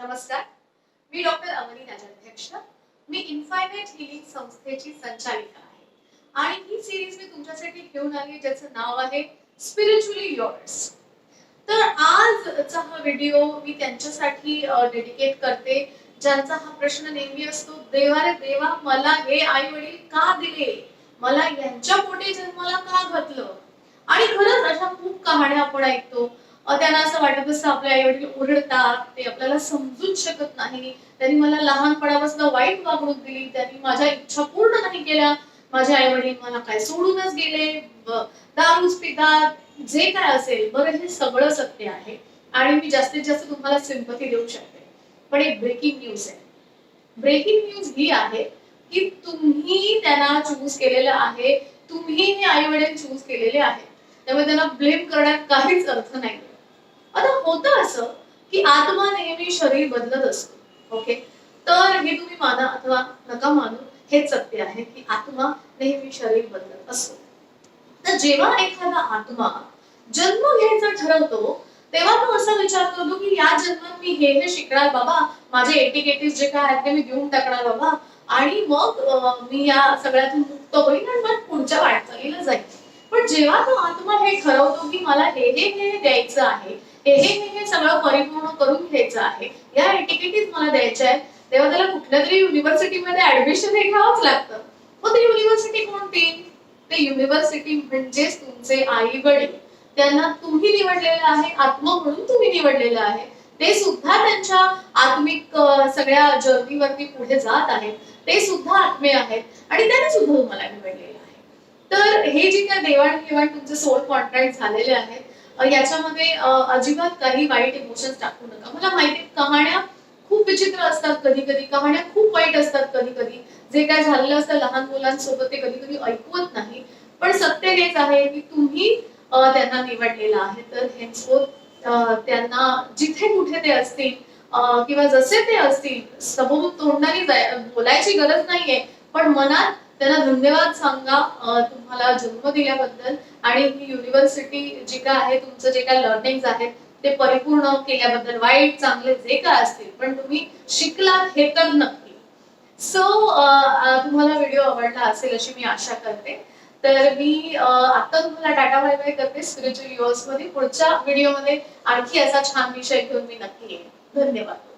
नमस्कार. मी डॉक्टर अवनी नाजाध्यक्ष मी इन्फायनेट हिलिंग संस्थेची संचालिका आहे. आणि ही सिरीज मी तुमच्यासाठी घेऊन आली ज्याचं नाव आहे स्पिरिच्युअली युअर्स तर आजचा हा व्हिडिओ मी त्यांच्यासाठी डेडिकेट करते ज्यांचा हा प्रश्न नेहमी असतो देवा रे देवा मला हे आई वडील का दिले? मला यांच्या पोटी जन्माला का घातलं? आणि खरंच अशा खूप कहाण्या आपण ऐकतो. त्यांना असं वाटत असतं आपले आई वडील ओरडतात ते आपल्याला समजूच शकत नाही. त्यांनी मला लहानपणापासून वाईट वागणूक दिली. त्यांनी माझ्या इच्छा पूर्ण नाही केल्या. माझे आई वडील मला काय सोडूनच गेले. दारूच पितात. जे काय असेल बरं हे सगळं सत्य आहे. आणि मी जास्तीत जास्त तुम्हाला सिंपथी देऊ शकते. पण एक ब्रेकिंग न्यूज आहे. ब्रेकिंग न्यूज ही आहे की तुम्ही त्यांना चूज केलेलं आहे. तुम्ही हे आई वडील चूज केलेले आहे. त्यामुळे त्यांना ब्लेम करण्यात काहीच अर्थ नाही होतं असं की आत्मा नेहमी शरीर बदलत असतो. ओके तर हे तुम्ही माना अथवा नका मानू हे सत्य आहे की आत्मा नेहमी शरीर बदलत असतो. तर जेव्हा एखादा आत्मा जन्म घ्यायचा ठरवतो तेव्हा तो असा विचार करतो की या जन्मात मी हे हे शिकणार बाबा माझे एटिकेटीज जे काय आहेत ते मी घेऊन टाकणार बाबा. आणि मग मी या सगळ्यातून मुक्त होईल आणि मग पुढच्या वाटचालीला जाईल पण जेव्हा तो आत्मा हे ठरवतो की मला हे हे हे द्यायचं आहे हे हे हे हे सगळं परिपूर्ण करून घ्यायचं आहे. या एटिकेटीज मला द्यायच्या आहेत. तेव्हा त्याला कुठल्या तरी युनिव्हर्सिटीमध्ये ऍडमिशन हे घ्यावंच लागतं. मग ती युनिव्हर्सिटी कोणती? ते युनिव्हर्सिटी म्हणजेच तुमचे आई वडील त्यांना तुम्ही निवडलेलं आहे आत्मा म्हणून तुम्ही निवडलेलं आहे. ते सुद्धा त्यांच्या आत्मिक सगळ्या जर्नीवरती पुढे जात आहेत. ते सुद्धा आत्मे आहेत. आणि त्यांनी सुद्धा तुम्हाला निवडलेलं आहे. तर हे जे काय देवाणघेवाण तुमचे सोल कॉन्ट्रॅक्ट झालेले आहेत याच्यामध्ये अजिबात काही वाईट इमोशन्स टाकू नका. मला माहिती कहाण्या खूप विचित्र असतात कधी कधी कहाण्या खूप वाईट असतात कधी कधी जे काय झालेलं असतं लहान मुलांसोबत ते कधी कधी ऐकवत नाही. पण सत्य हेच आहे की तुम्ही त्यांना निवडलेलं आहे. तर henceforth, त्यांना जिथे कुठे ते असतील किंवा जसे ते असतील सबोब तोंडाने बोलायची गरज नाहीये. पण मनात त्यांना धन्यवाद सांगा तुम्हाला जन्म दिल्याबद्दल आणि ही युनिव्हर्सिटी जी काय आहे तुमचं जे काय लर्निंग आहेत ते परिपूर्ण केल्याबद्दल. वाईट चांगले जे काय असतील पण तुम्ही शिकलात हे तर नक्की. सो तुम्हाला व्हिडिओ आवडला असेल अशी मी आशा करते. तर मी आता तुम्हाला टाटा बाय बाय करते स्पिरिच्युअल युअर्समध्ये. पुढच्या व्हिडिओमध्ये आणखी असा छान विषय घेऊन मी नक्की येईन. धन्यवाद.